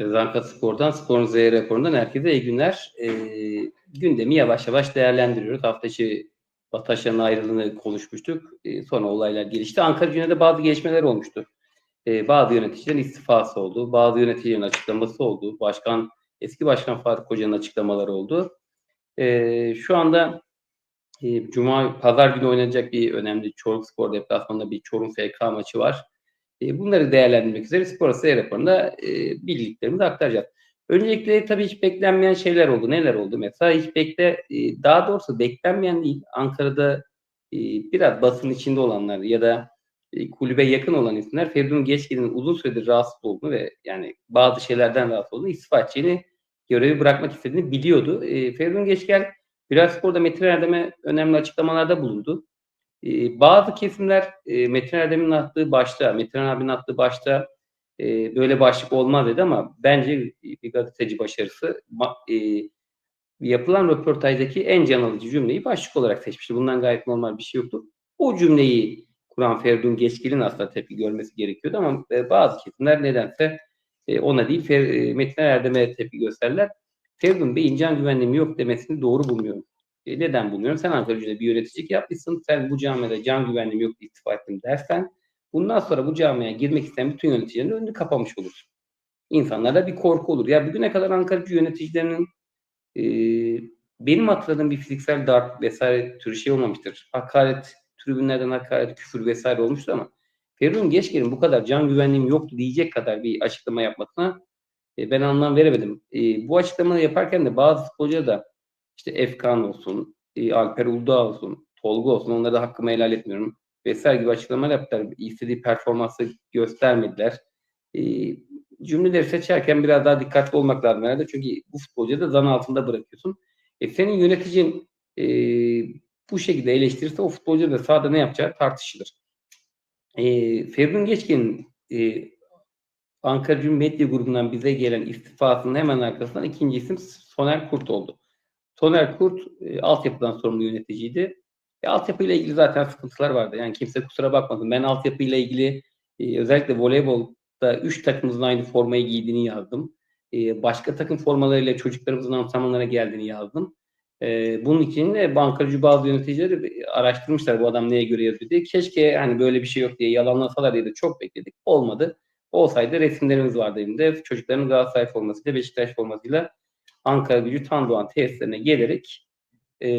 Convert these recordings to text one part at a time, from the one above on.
Zanka Spor'dan, Spor'un Z raporundan herkese iyi günler. E, gündemi yavaş yavaş değerlendiriyoruz. Hafta içi Bataşya'nın ayrılığını konuşmuştuk. E, sonra olaylar gelişti. Ankara Gücü'nde bazı gelişmeler olmuştu. E, bazı yöneticilerin istifası oldu. Bazı yöneticilerin açıklaması oldu. Başkan, eski başkan Faruk Hoca'nın açıklamaları oldu. E, şu anda e, Cuma, Pazar günü oynanacak bir önemli Çorum Spor deplasmanında bir Çorum FK maçı var. E, bunları değerlendirmek üzere Spor Asya raporunda e, bildiklerimizi aktaracağız. Öncelikle tabii hiç beklenmeyen şeyler oldu. Neler oldu? Mesela hiç bekle, e, daha doğrusu beklenmeyen değil. Ankara'da biraz basın içinde olanlar ya da kulübe yakın olan isimler Feridun Geçkin'in uzun süredir rahatsız olduğunu ve yani bazı şeylerden rahatsız olduğunu istifa edeceğini görevi bırakmak istediğini biliyordu. E, Feridun Geçken biraz sporda Metin Erdem'e önemli açıklamalarda bulundu. E, bazı kesimler e, Metin Erdem'in attığı başta, Metin abinin attığı başta e, böyle başlık olmaz dedi ama bence bir gazeteci başarısı e, yapılan röportajdaki en can alıcı cümleyi başlık olarak seçmişti. Bundan gayet normal bir şey yoktu. O cümleyi kuran Ferdun Geçkil'in aslında tepki görmesi gerekiyordu ama e, bazı kesimler nedense e, ona değil Fer, e, Metin Erdem'e tepki gösterdiler. Ferdun Bey'in can güvenliğim yok demesini doğru bulmuyorum. E, neden bulmuyorum? Sen Ankara Gücü'nde bir yöneticilik yapmışsın. Sen bu camiada can güvenliğim yok istifa ettim dersen bundan sonra bu camiaya girmek isteyen bütün yöneticilerin önünü kapamış olursun. İnsanlarda bir korku olur. Ya bugüne kadar Ankara Gücü yöneticilerinin e, benim hatırladığım bir fiziksel darp vesaire türü şey olmamıştır. Hakaret, tribünlerden hakaret, küfür vesaire olmuştu ama Feridun Geçker'in bu kadar can güvenliğim yoktu diyecek kadar bir açıklama yapmasına e, ben anlam veremedim. E, bu açıklamayı yaparken de bazı futbolcular da işte Efkan olsun, e, Alper Uludağ olsun, Tolga olsun onları da hakkımı helal etmiyorum. Vesaire gibi açıklamalar yaptılar. İstediği performansı göstermediler. E, cümleleri seçerken biraz daha dikkatli olmak lazım herhalde. Çünkü bu futbolcuyu da zan altında bırakıyorsun. E, senin yöneticin e, bu şekilde eleştirirse o futbolcu da sahada ne yapacağı tartışılır. E, Feridun Geçkin'in e, Ankara Cumhur Medya grubundan bize gelen istifasının hemen arkasından ikinci isim Soner Kurt oldu. Soner Kurt e, altyapıdan sorumlu yöneticiydi. E, altyapıyla ilgili zaten sıkıntılar vardı. Yani kimse kusura bakmasın. Ben altyapıyla ilgili e, özellikle voleybolda 3 takımımızın aynı formayı giydiğini yazdım. E, başka takım formalarıyla çocuklarımızın antrenmanlara geldiğini yazdım. E, bunun için de bankacı bazı yöneticileri araştırmışlar bu adam neye göre yazıyor diye. Keşke hani böyle bir şey yok diye yalanlasalar diye de çok bekledik. Olmadı. Olsaydı resimlerimiz vardı elimde. Çocukların Galatasaray formasıyla Beşiktaş formasıyla Ankara gücü Tandoğan tesislerine gelerek e,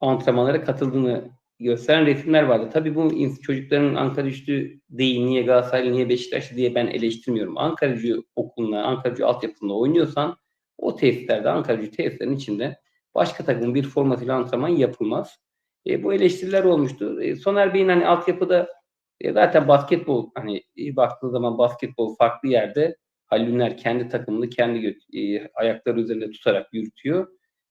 antrenmanlara katıldığını gösteren resimler vardı. Tabii bu çocukların Ankara güçlü değil, niye Galatasaray, niye Beşiktaşlı diye ben eleştirmiyorum. Ankara gücü okuluna, Ankara gücü altyapısında oynuyorsan o tesislerde, Ankara gücü tesislerin içinde başka takımın bir formatıyla antrenman yapılmaz. E, bu eleştiriler olmuştu. E, Soner Bey'in hani altyapıda e, zaten basketbol hani iyi baktığı zaman basketbol farklı yerde Halil kendi takımını kendi e, ayakları üzerinde tutarak yürütüyor.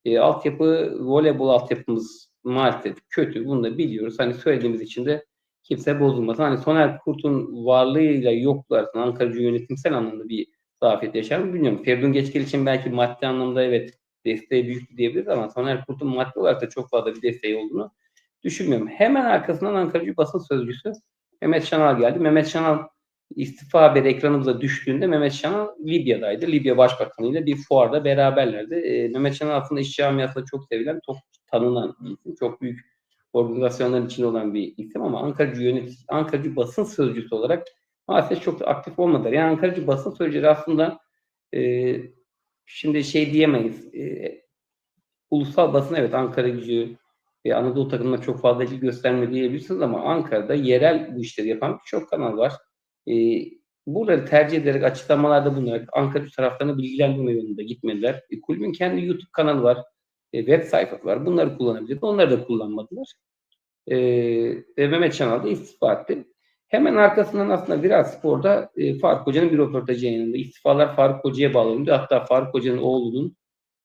E, altyapı, voleybol altyapımız maalesef kötü. Bunu da biliyoruz. Hani söylediğimiz için de kimse bozulmasın. Hani Soner Kurt'un varlığıyla yokluğu arasında Ankara yönetimsel anlamda bir zafiyet yaşar mı bilmiyorum. Feridun Geçkel için belki maddi anlamda evet desteği büyük diyebiliriz ama Soner Kurt'un maddi olarak da çok fazla bir desteği olduğunu düşünmüyorum. Hemen arkasından Ankara'cı basın sözcüsü Mehmet Şanal geldi. Mehmet Şanal istifa haberi ekranımıza düştüğünde Mehmet Şanal Libya'daydı. Libya Başbakanı ile bir fuarda beraberlerdi. E, Mehmet Şanal aslında iş camiasında çok sevilen, çok tanınan bir isim. Çok büyük organizasyonların içinde olan bir isim ama Ankara'cı yönetici, Ankara'cı basın sözcüsü olarak maalesef çok aktif olmadılar. Yani Ankara'cı basın sözcüleri aslında e, şimdi şey diyemeyiz. E, ulusal basın evet Ankara gücü ve Anadolu takımına çok fazla ilgi gösterme diyebilirsiniz ama Ankara'da yerel bu işleri yapan çok kanal var. E, buraları tercih ederek açıklamalarda bulunarak Ankara taraflarını bilgilendirme yolunda gitmediler. E, kulübün kendi YouTube kanalı var. E, web sayfası var. Bunları kullanabilir. Onları da kullanmadılar. E, ve Mehmet Şanal da istifa etti. Hemen arkasından aslında biraz sporda e, Faruk Hoca'nın bir röportajı yayınlandı. İstifalar Faruk Hoca'ya bağlandı. Hatta Faruk Hoca'nın oğlunun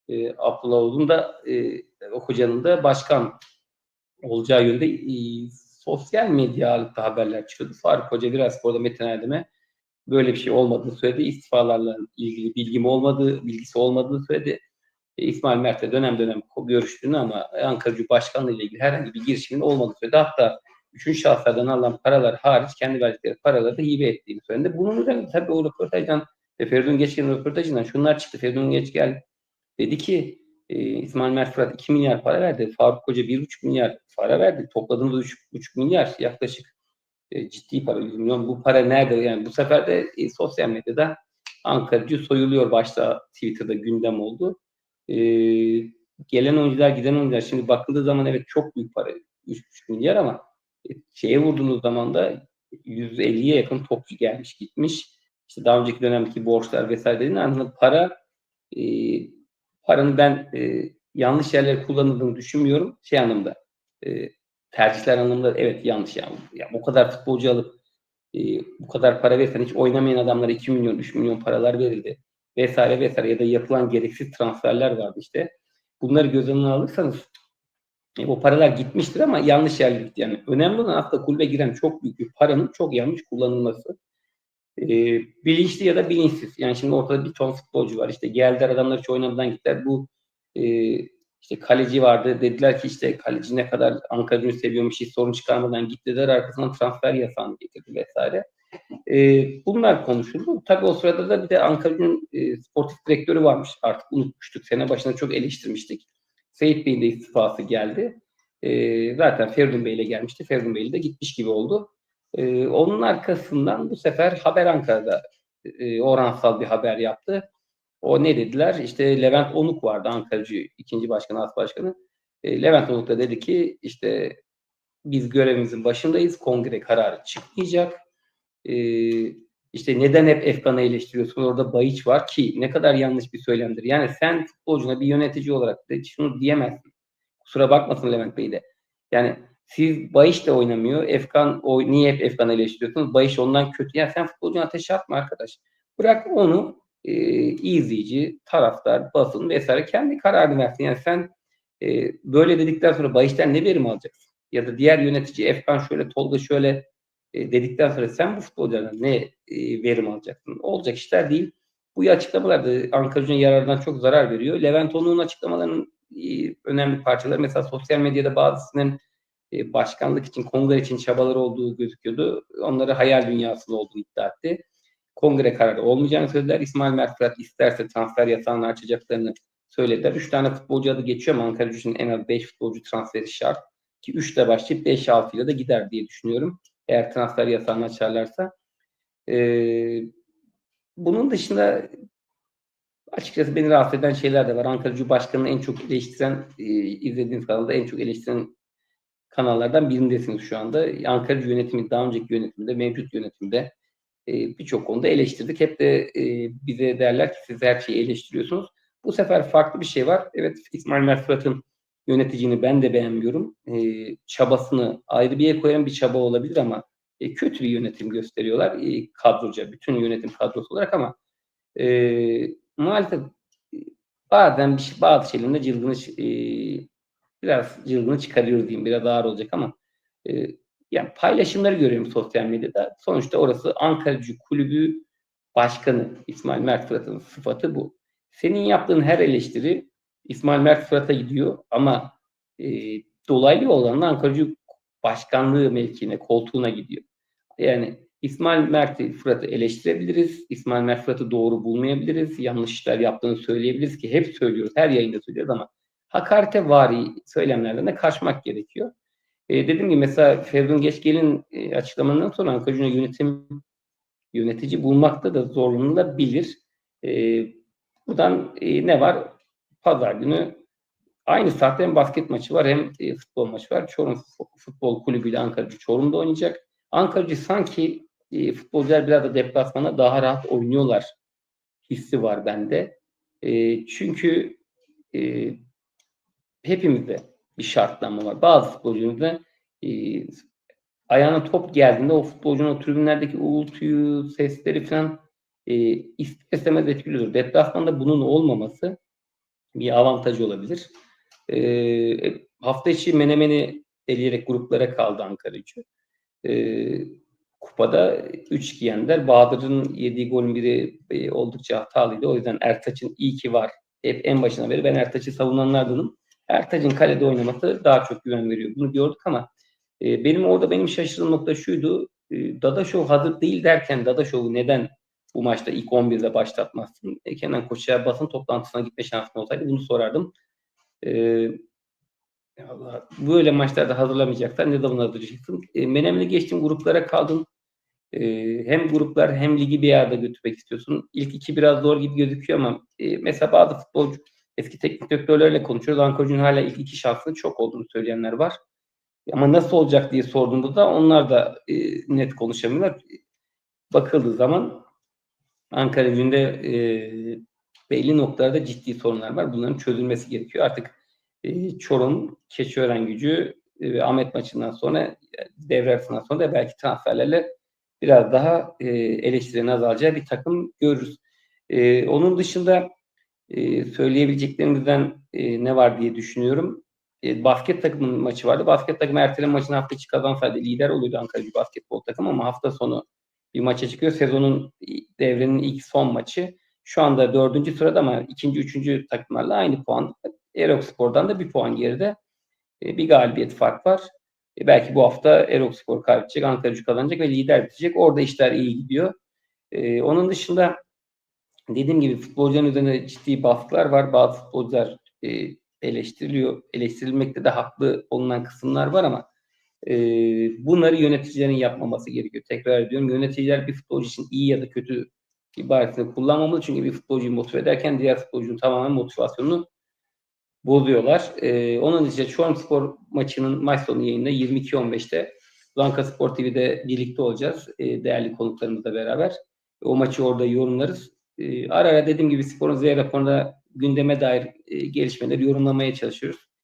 e, Abdullahoğlu'nun da e, hocanın da başkan olacağı yönde e, sosyal medya haberler çıkıyordu. Faruk Hoca biraz sporda Metin Erdem'e böyle bir şey olmadığını söyledi. İstifalarla ilgili bilgim olmadığı, bilgisi olmadığını söyledi. E, İsmail Mert'le dönem dönem görüştüğünü ama Ankara Başkanlığı ile ilgili herhangi bir girişimin olmadığını söyledi. Hatta üçüncü şahıslardan alınan paralar hariç kendi verdikleri paraları da hibe ettiğini söyledi. Bunun üzerine tabii o röportajdan Ve Feridun Geçgel'in röportajından şunlar çıktı. Feridun Geçgel dedi ki e, İsmail Mert Fırat 2 milyar para verdi. Faruk Hoca 1,5 milyar para verdi. Topladığımız 3,5 milyar yaklaşık e, ciddi para. 100 milyon. Bu para nerede? Yani bu sefer de e, sosyal medyada Ankara'cı soyuluyor başta Twitter'da gündem oldu. E, gelen oyuncular giden oyuncular şimdi bakıldığı zaman evet çok büyük para 3,5 milyar ama e, şeye vurduğunuz zaman da 150'ye yakın topçu gelmiş gitmiş. İşte daha önceki dönemdeki borçlar vesaire dediğin anlamda para e, paranın ben e, yanlış yerlere kullanıldığını düşünmüyorum. Şey anlamda e, tercihler anlamında evet yanlış yani. Ya, bu kadar futbolcu alıp e, bu kadar para verirsen hiç oynamayan adamlara 2 milyon 3 milyon paralar verildi vesaire vesaire ya da yapılan gereksiz transferler vardı işte. Bunları göz önüne alırsanız e, o paralar gitmiştir ama yanlış yerlere gitti. Yani önemli olan aslında kulübe giren çok büyük bir paranın çok yanlış kullanılması. E, bilinçli ya da bilinçsiz. Yani şimdi ortada bir ton futbolcu var. İşte geldiler adamlar hiç oynamadan gittiler. Bu e, işte kaleci vardı. Dediler ki işte kaleci ne kadar Ankara Gücü seviyormuş hiç sorun çıkarmadan gittiler. Arkasından transfer yasağını getirdi vesaire. E, bunlar konuşuldu. Tabii o sırada da bir de Ankara Gücü'nün e, sportif direktörü varmış. Artık unutmuştuk. Sene başında çok eleştirmiştik. Seyit Bey'in de istifası geldi. E, zaten Feridun Bey ile gelmişti. Feridun Bey de gitmiş gibi oldu. E, onun arkasından bu sefer Haber Ankara'da e, oransal bir haber yaptı. O ne dediler? İşte Levent Onuk vardı Ankara'cı ikinci başkanı, as başkanı. E, Levent Onuk da dedi ki işte biz görevimizin başındayız. Kongre kararı çıkmayacak. E, işte neden hep Efkan'ı eleştiriyorsun? Orada Bayiç var ki ne kadar yanlış bir söylemdir. Yani sen futbolcuna bir yönetici olarak da şunu diyemezsin. Kusura bakmasın Levent Bey de. Yani siz Bayiç de oynamıyor. Efkan o niye hep Efkan'ı eleştiriyorsunuz? Bayiç ondan kötü. Ya sen futbolcuna ateş atma arkadaş. Bırak onu e, izleyici, taraftar, basın vesaire kendi kararını versin. Yani sen e, böyle dedikten sonra Bayiş'ten ne verim alacaksın? Ya da diğer yönetici Efkan şöyle, Tolga şöyle e, dedikten sonra sen bu futbolculardan ne e, verim alacaksın? Olacak işler değil. Bu açıklamalar da Ankara Gücü'ne çok zarar veriyor. Levent Onur'un açıklamalarının e, önemli parçaları mesela sosyal medyada bazısının e, başkanlık için, kongre için çabaları olduğu gözüküyordu. Onları hayal dünyasında olduğu iddia etti. Kongre kararı olmayacağını söylediler. İsmail Mert isterse transfer yasağını açacaklarını söylediler. Üç tane futbolcu adı geçiyor ama Ankara Gücü'nün en az beş futbolcu transferi şart. Ki üçle başlayıp beş altı ile de gider diye düşünüyorum. Eğer transfer yasağını açarlarsa. Ee, bunun dışında açıkçası beni rahatsız eden şeyler de var. Ankara Gücü Başkanı'nı en çok eleştiren, e, izlediğiniz kanalda en çok eleştiren kanallardan birindesiniz şu anda. Ankara Gücü yönetimi daha önceki yönetimde, mevcut yönetimde e, birçok konuda eleştirdik. Hep de e, bize derler ki siz her şeyi eleştiriyorsunuz. Bu sefer farklı bir şey var. Evet İsmail Mert Fırat'ın yöneticini ben de beğenmiyorum. E, çabasını ayrı bir yere koyan bir çaba olabilir ama e, kötü bir yönetim gösteriyorlar e, kadroca, bütün yönetim kadrosu olarak ama e, maalesef bazen bir, şey, bazı şeylerinde cılgını e, biraz cılgını çıkarıyor diyeyim. Biraz ağır olacak ama e, yani paylaşımları görüyorum sosyal medyada. Sonuçta orası Ankaracı Kulübü Başkanı İsmail Mert Fırat'ın sıfatı bu. Senin yaptığın her eleştiri İsmail Mert Fırat'a gidiyor ama e, dolaylı yoldan da Ankaracı Başkanlığı mevkiine, koltuğuna gidiyor. Yani İsmail Mert Fırat'ı eleştirebiliriz. İsmail Mert Fırat'ı doğru bulmayabiliriz. Yanlış yaptığını söyleyebiliriz ki hep söylüyoruz. Her yayında söylüyoruz ama hakarete vari söylemlerden de kaçmak gerekiyor. E, dediğim gibi mesela Feridun Geçgel'in e, açıklamanından sonra Ankara Gücü'ne yönetim yönetici bulmakta da zorlanılabilir. E, buradan e, ne var? Pazar günü aynı saatte hem basket maçı var hem e, futbol maçı var. Çorum Futbol Kulübü ile Ankara'cı Çorum'da oynayacak. Ankara'cı sanki e, futbolcular biraz da deplasmana daha rahat oynuyorlar hissi var bende. E, çünkü e, hepimizde bir şartlanma var. Bazı futbolcumuzda e, ayağına top geldiğinde o futbolcunun o tribünlerdeki uğultuyu, sesleri falan e, istemez etkiliyordur. Deplasmanda bunun olmaması bir avantajı olabilir. E, hafta içi Menemen'i eleyerek gruplara kaldı Ankara gücü. E, kupada 3-2 yendiler. Bahadır'ın yediği golün biri e, oldukça hatalıydı. O yüzden Ertaç'ın iyi ki var. Hep en başına beri ben Ertaç'ı savunanlardanım. Ertaç'ın kalede oynaması daha çok güven veriyor. Bunu gördük ama e, benim orada benim şaşırdığım nokta şuydu. E, Dadaşov hazır değil derken Dadaşov'u neden bu maçta ilk 11'de başlatmazsın? E, Kenan Koç'a basın toplantısına gitme şansın olsaydı bunu sorardım. E, Allah, böyle maçlarda hazırlamayacaklar. Ne zaman hazırlayacaksın? E, Menemen'e geçtin gruplara kaldın. E, hem gruplar hem ligi bir yerde götürmek istiyorsun. İlk iki biraz zor gibi gözüküyor ama e, mesela bazı futbolcu eski teknik direktörlerle konuşuyoruz. Ankara Gücü'nün hala ilk iki şansının çok olduğunu söyleyenler var. Ama nasıl olacak diye sorduğumuzda onlar da e, net konuşamıyorlar. Bakıldığı zaman Ankara Gücü'nde e, belli noktalarda ciddi sorunlar var. Bunların çözülmesi gerekiyor. Artık e, Çorum, Keçiören gücü e, ve Ahmet maçından sonra devre arasından sonra da belki transferlerle biraz daha e, eleştirilerin azalacağı bir takım görürüz. E, onun dışında e, söyleyebileceklerimizden e, ne var diye düşünüyorum. E, basket takımının maçı vardı. Basket takımı erteleme maçını hafta içi kazansaydı lider oluyordu Ankara Gücü basketbol takımı ama hafta sonu bir maça çıkıyor. Sezonun devrenin ilk son maçı. Şu anda dördüncü sırada ama ikinci, üçüncü takımlarla aynı puan. Erokspor'dan da bir puan geride. E, bir galibiyet fark var. E, belki bu hafta Erokspor kaybedecek, Ankara Gücü kazanacak ve lider bitecek. Orada işler iyi gidiyor. E, onun dışında dediğim gibi futbolcuların üzerine ciddi baskılar var. Bazı futbolcular e, eleştiriliyor. Eleştirilmekte de haklı olunan kısımlar var ama e, bunları yöneticilerin yapmaması gerekiyor. Tekrar ediyorum. Yöneticiler bir futbolcu için iyi ya da kötü ibaresini kullanmamalı. Çünkü bir futbolcuyu motive ederken diğer futbolcunun tamamen motivasyonunu bozuyorlar. E, onun için Çorum Spor maçının maç sonu yayında 22-15'te Lanka Spor TV'de birlikte olacağız. E, değerli konuklarımızla beraber. O maçı orada yorumlarız. E, ara ara dediğim gibi sporun Z raporunda gündeme dair e, gelişmeleri yorumlamaya çalışıyoruz.